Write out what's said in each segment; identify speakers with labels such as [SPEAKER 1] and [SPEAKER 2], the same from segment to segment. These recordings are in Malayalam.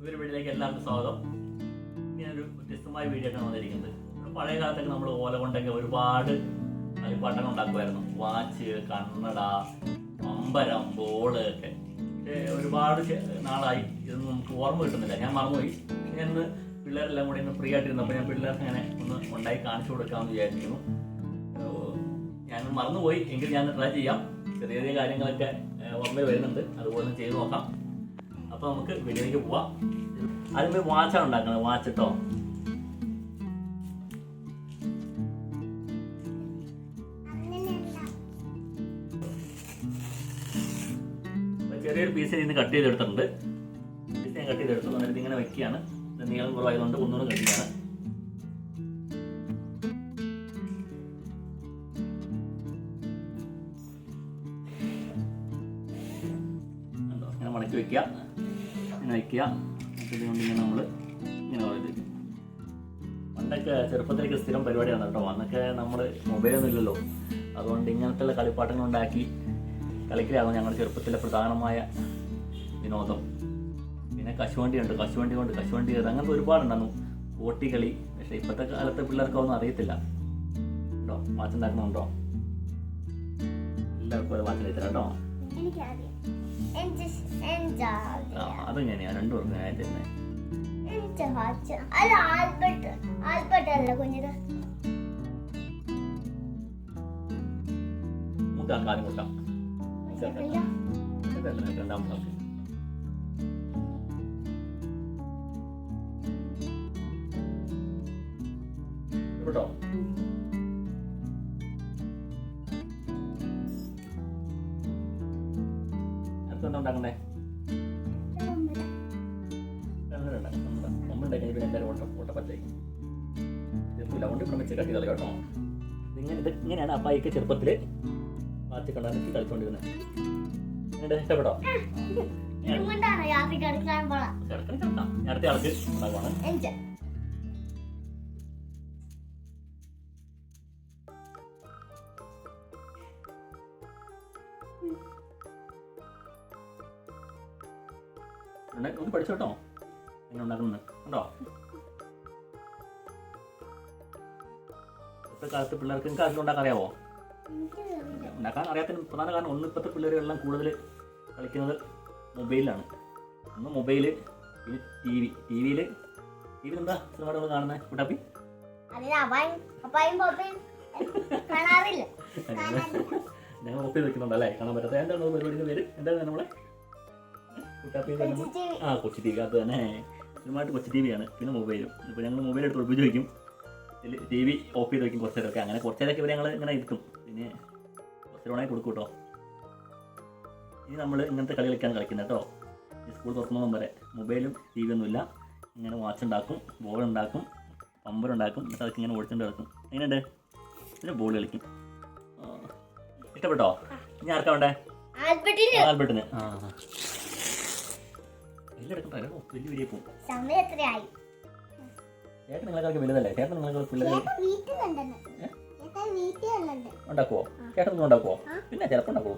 [SPEAKER 1] ഇവരുടെ വീട്ടിലേക്ക് എല്ലാവർക്കും സ്വാഗതം. ഇങ്ങനൊരു വ്യത്യസ്തമായ വീഡിയോ ആണ് വന്നിരിക്കുന്നത്. പഴയ കാലത്തൊക്കെ നമ്മൾ ഓല കൊണ്ടൊക്കെ ഒരുപാട് കളിപ്പാട്ടങ്ങൾ ഉണ്ടാക്കുമായിരുന്നു. വാച്ച് കണ്ണട അമ്പരം ബോൾ ഒക്കെ. ഒരുപാട് നാളായി. ഇതൊന്നും നമുക്ക് ഓർമ്മ കിട്ടുന്നില്ല. ഞാൻ മറന്നുപോയി. ഞാൻ ഇന്ന് പിള്ളേരെല്ലാം കൂടി ഇന്ന് ഫ്രീ ആയിട്ടിരുന്നപ്പോൾ ഞാൻ പിള്ളേർക്ക് അങ്ങനെ ഒന്ന് ഉണ്ടായി കാണിച്ചു കൊടുക്കാമെന്ന് വിചാരിക്കുന്നു. ഞാൻ മറന്നുപോയി. എങ്കിൽ ഞാൻ ട്രൈ ചെയ്യാം. ചെറിയ ചെറിയ കാര്യങ്ങളൊക്കെ ഓർമ്മ വരുന്നുണ്ട്. അതുപോലെ ചെയ്ത് നോക്കാം. അപ്പൊ നമുക്ക് വീഡിയോയിലേക്ക് പോവാം. അതിന് വാച്ചാണ് ഉണ്ടാക്കുന്നത് വാച്ച് കേട്ടോ ചെറിയൊരു പീസ് ഇന്ന് കട്ട് ചെയ്തെടുത്തിട്ടുണ്ട്. പീസ് ഞാൻ കട്ട് ചെയ്തെടുത്തു. എന്നിട്ട് ഇങ്ങനെ വെക്കുകയാണ്. നീളം കുറവായതുകൊണ്ട് ഒന്നുകൂടെ കഴിക്കുകയാണ് മടക്കി വെക്കുക. ഇങ്ങനെ വെക്കുക എന്നിട്ട് കൊണ്ട് ഇങ്ങനെ നമ്മൾ ഇങ്ങനെ പറയത് പണ്ടൊക്കെ ചെറുപ്പത്തിലേക്ക് സ്ഥിരം പരിപാടിയാണ് കേട്ടോ. അന്നൊക്കെ നമ്മൾ മൊബൈലൊന്നും ഇല്ലല്ലോ. അതുകൊണ്ട് ഇങ്ങനത്തെ കളിപ്പാട്ടങ്ങൾ ഉണ്ടാക്കി കളിക്കലാകും ഞങ്ങളുടെ ചെറുപ്പത്തിലെ പ്രധാനമായ വിനോദം. പിന്നെ കശുവണ്ടി ഉണ്ട് കശുവണ്ടി കൊണ്ട് കശുവണ്ടി കയറി അങ്ങനത്തെ ഒരുപാടുണ്ടായിരുന്നു. ഓട്ടികളി പക്ഷെ ഇപ്പോഴത്തെ കാലത്തെ പിള്ളേർക്കൊന്നും അറിയത്തില്ല. ഉണ്ടോ? വാച്ചുണ്ടാക്കുന്നുണ്ടോ എല്ലാവർക്കും ഒരു വാച്ച് തരാം കേട്ടോ അതെങ്ങനെയാ? രണ്ടു പേർക്കും
[SPEAKER 2] എന്റെ വാച്ച്? അല്ല ആൽബർട്ട് ആൽബർട്ട് അല്ല കുഞ്ഞത്.
[SPEAKER 1] മൂത്താൾക്ക് ആദ്യം കൊടുക്കാം. രണ്ടാമത്തെ കേട്ടോ ഉണ്ടാക്കണ്ടേ ഒന്നുണ്ടാക്കി പിന്നെ എല്ലാവരും ഓട്ട ഓട്ടപ്പറ്റായി ചെറുപ്പില്ല കൊണ്ട് ഇവിടെ വെച്ച് കട്ടി കളി കേട്ടോ. ഇതിങ്ങനെ ഇത് ഇങ്ങനെയാണ് അപ്പായിക്ക് ചെറുപ്പത്തിൽ മാറ്റി കണ്ടാക്കി കളിച്ചോണ്ടിരുന്നത് എങ്ങനെ ഇഷ്ടപ്പെട്ടോ? അടുത്ത ആൾക്ക് ഉണ്ടാക്കുവാണ്
[SPEAKER 2] എന്റെ
[SPEAKER 1] പഠിച്ചു ഒന്ന് പഠിച്ചോട്ടോ. എങ്ങനെ ഉണ്ടാക്കുന്നത് കണ്ടോ? ഇപ്പോഴത്തെ കാലത്ത് പിള്ളേർക്ക് നിങ്ങൾക്ക് അതിൽ ഉണ്ടാക്കാൻ അറിയാവോ? ഉണ്ടാക്കാൻ അറിയാത്തതിന് പ്രധാന കാരണം ഒന്ന് ഇപ്പോഴത്തെ പിള്ളേരെല്ലാം കൂടുതൽ കളിക്കുന്നത് മൊബൈലിലാണ്. ഒന്ന് മൊബൈൽ പിന്നെ ടി വി. ടി വിയിൽ ടി വിയിൽ എന്താ സിനിമകൾ കാണുന്നത് കുട്ടാപ്പി? ഞങ്ങൾ ഒപ്പി വെക്കുന്നുണ്ടല്ലേ കാണാൻ പറ്റാത്ത എന്താണ് പരിപാടിയുടെ പേര്? എന്താണ് നമ്മളെ? കുട്ടാപ്പി ആ കൊച്ചി ടി വി അത് തന്നെ. സ്ഥിരമായിട്ട് കൊച്ചി ടി വിയാണ് പിന്നെ മൊബൈലും. ഇപ്പോൾ ഞങ്ങൾ മൊബൈൽ എടുത്ത് വയ്ക്കും ടി വി ഓഫ് ചെയ്ത് വയ്ക്കും കുറച്ച് നേരമൊക്കെ അങ്ങനെ കുറച്ച് നേരമൊക്കെ ഇവരെ ഞങ്ങൾ ഇങ്ങനെ ഇരുത്തും പിന്നെ കുറച്ച് നേരം കൊടുക്കും കേട്ടോ ഇനി നമ്മൾ ഇങ്ങനത്തെ കളി കളിക്കാൻ കളിക്കുന്നത് കേട്ടോ സ്കൂൾ തുറക്കുന്നതും വരെ. മൊബൈലും ടി വി ഒന്നുമില്ല. ഇങ്ങനെ വാച്ച് ഉണ്ടാക്കും ബോൾ ഉണ്ടാക്കും പമ്പർ ഉണ്ടാക്കും. എന്നിട്ട് അതൊക്കെ ഇങ്ങനെ ഓടിച്ചുകൊണ്ട് കിടക്കും എങ്ങനെയുണ്ട്? പിന്നെ ബോൾ കളിക്കും. ആ. ഇഷ്ടപ്പെട്ടോ? ഇനി ആർക്കാ വേണ്ടേ?
[SPEAKER 2] ആൽബർട്ടിന്.
[SPEAKER 1] ആൽബർട്ടിന്. ആ എല്ലാം എടുക്കണ്ടോ വലിയ വലിയ പോകും
[SPEAKER 2] സമയം എത്രയായി?
[SPEAKER 1] ചേട്ടൻ നിങ്ങളെക്കാൾക്ക് വലുതല്ലേ? ചേട്ടൻ നിങ്ങളെ പിള്ളേർ ഉണ്ടാക്കുവോ? ചേട്ടൻ നിങ്ങൾ ഉണ്ടാക്കുവോ? പിന്നെ ചിലപ്പോൾ ഉണ്ടാക്കുവോ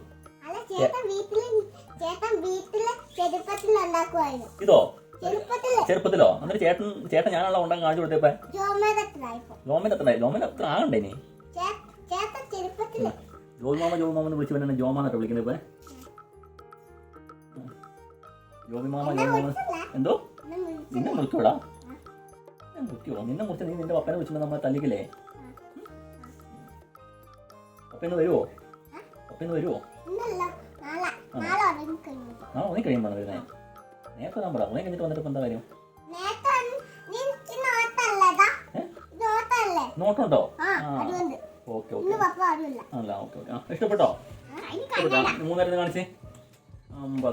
[SPEAKER 1] ഇതോ? ചെറുപ്പത്തിൽ എന്നിട്ട് ചേട്ടൻ ചേട്ടൻ ഞാനുള്ള ഉണ്ടാക്കി കാണിച്ചു കൊടുത്തപ്പോ? ലോമൻ എത്തണ്ടായി ലോമൻ എത്ര ആകണ്ടേ ഇനി?
[SPEAKER 2] ചേട്ടൻ ചെറുപ്പത്തിൽ
[SPEAKER 1] ജോൽ മാമ മാമ എന്ന് വിളിച്ചു പിന്നെ ജോമാന്നൊക്കെ വിളിക്കുന്നത് ഇപ്പൊ. ജോബി മാമ ജോബി മാമ. എന്തോ. നിന്നെ മുറിക്കൂടാ മുറിക്കോ നിന്നെ മുറിച്ച നീ നിന്റെ പപ്പനെ വിളിച്ചു നമ്മളെ തല്ലിക്കില്ലേ? പപ്പന്ന് വരുവോ? പപ്പന്ന്
[SPEAKER 2] ഇന്നല്ല നാളെ.
[SPEAKER 1] ഉണി കഴിയുമ്പോൾ വരുന്നേ. നേരത്തെ ഞാൻ പറ ഉണി കഴിഞ്ഞിട്ട് വന്നിട്ട് എന്താ കാര്യം? നോട്ടുണ്ടോ ഓക്കെ ഓക്കെ. അല്ല ഓക്കെ ഓക്കെ. ഇഷ്ടപ്പെട്ടോ?
[SPEAKER 2] ആ, ഇനി
[SPEAKER 1] ഇഷ്ടപ്പെട്ടോ?
[SPEAKER 2] കണ്ണട
[SPEAKER 1] മൂന്നേരം കാണിച്ചേ.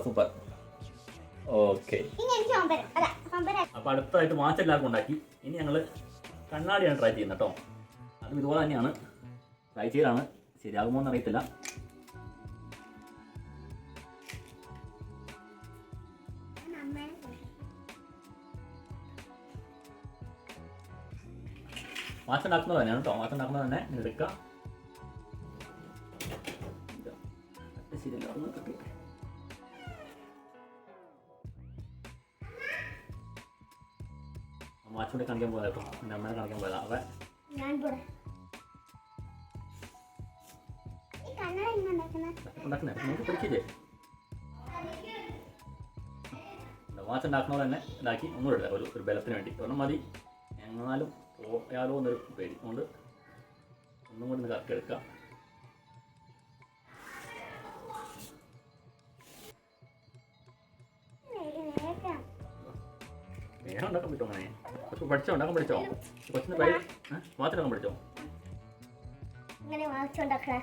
[SPEAKER 1] സൂപ്പർ. ഓക്കെ. അപ്പോൾ അടുത്തതായിട്ട് വാച്ച് എല്ലാവർക്കും ഉണ്ടാക്കി. ഇനി ഞങ്ങൾ കണ്ണാടിയാണ് ട്രൈ ചെയ്യുന്നത് കേട്ടോ. അതും ഇതുപോലെ തന്നെയാണ്. ട്രൈ ചെയ്താണ്. ശരിയാകുമോ എന്ന് അറിയത്തില്ല. വാച്ച് ഉണ്ടാക്കുന്നത് തന്നെയാണ് കേട്ടോ. വാച്ച് ഉണ്ടാക്കുന്നത് തന്നെ. എടുക്കാം. എടുക്കുക വാച്ചുകൊണ്ട് കാണിക്കാൻ പോയതാ കേട്ടോ. എന്റെ അമ്മയെ കാണിക്കാൻ പോയതാ. അവ
[SPEAKER 2] ഉണ്ടാക്കുന്നത്
[SPEAKER 1] ഉണ്ടാക്കുന്നേ? പഠിക്കില്ലേ വാച്ച് ഉണ്ടാക്കണ തന്നെ ഇതാക്കി ഒന്നും ഇടില്ല ഒരു ഒരു ബലത്തിന് വേണ്ടി. ഒരെണ്ണം മതി. എങ്ങാലും പോയാലോ എന്നൊരു പേടി. അതുകൊണ്ട് ഒന്നും കൂടി ഒന്ന് കറക്റ്റ് എടുക്കാം.
[SPEAKER 2] വേഗം
[SPEAKER 1] ഉണ്ടാക്കാൻ പറ്റുമോ അങ്ങനെ പഠിച്ചോ? ഉണ്ടാക്കാൻ പഠിച്ചോ? കൊച്ചിന് പൈ ഉണ്ടാക്കാൻ പഠിച്ചോ?
[SPEAKER 2] ഇങ്ങനെ വാങ്ങിച്ചുണ്ടാക്കണേ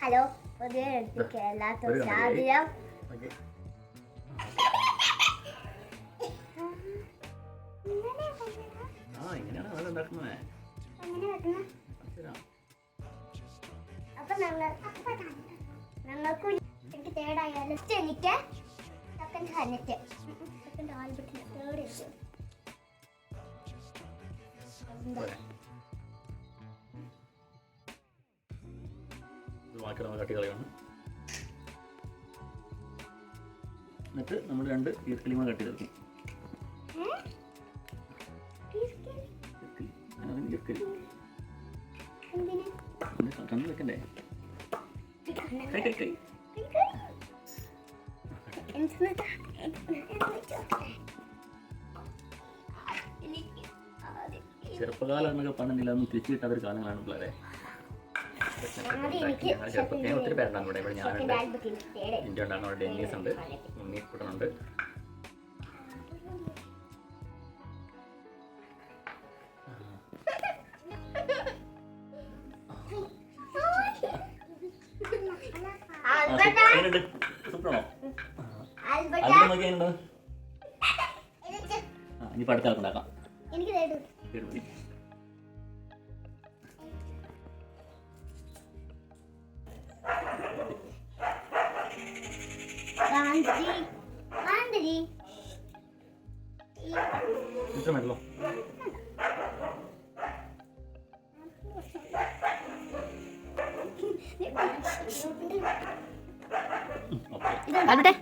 [SPEAKER 2] ഹലോ പുതിയ എല്ലാത്തും
[SPEAKER 1] ഓക്കെ. ആ ഇങ്ങനെയാണ് അത് ഉണ്ടാക്കുന്നത്.
[SPEAKER 2] അപ്പൊ ഞങ്ങൾ ഞങ്ങൾക്ക് എനിക്ക് തേർഡായാലും എനിക്ക് സെക്കൻഡ് ഹന്നിട്ട് സെക്കൻഡ് ആൽബർട്ടിന് തേർഡ്
[SPEAKER 1] കളയാണ് എന്നിട്ട് നമ്മൾ രണ്ട് ഈർക്കിളിമ കട്ടി തീർക്കും കണ്ണ് വെക്കണ്ടേ? കൈ കൈ കൈ. ചെറുപ്പകാലം എന്നൊക്കെ പറഞ്ഞില്ല ഒന്നും തിരിച്ചു കിട്ടാത്തൊരു കാലങ്ങളാണ് പിള്ളേരെ
[SPEAKER 2] എനിക്ക്
[SPEAKER 1] ഞങ്ങൾ ചെറുപ്പം ഞാൻ ഒത്തിരി പേരുണ്ടാകും ഇവിടെ ഇവിടെ ഞാനുണ്ട് എന്റെ ഉണ്ടാകുന്ന അവിടെ ഡെന്നീസ് ഉണ്ട് ഉണ്ണിക്കുട്ടനുണ്ട്
[SPEAKER 2] ആൽബർട്ട
[SPEAKER 1] നോക്കി ആ ഇനിയിപ്പോൾ അടുത്ത ആൾക്ക്
[SPEAKER 2] എനിക്ക് തേർഡ്
[SPEAKER 1] പേര്
[SPEAKER 2] ഗാന്ധി ഗാന്ധി
[SPEAKER 1] ഇത്ര വേണല്ലോ ഓക്കെ.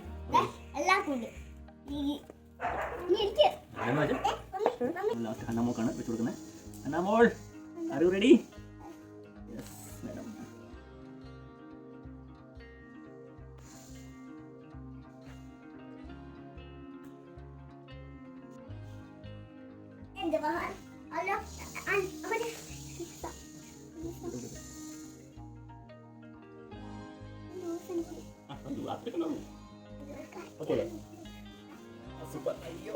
[SPEAKER 1] ലാസ്റ്റ് അന്നമോക്കാണ് വെച്ച് കൊടുക്കുന്നത്. Annamol are you ready yes madam
[SPEAKER 2] അല്ല അവന്.
[SPEAKER 1] ആ അത്രയ്ക്കുള്ളൂ ഓക്കെ സൂപ്പർ. അയ്യോ.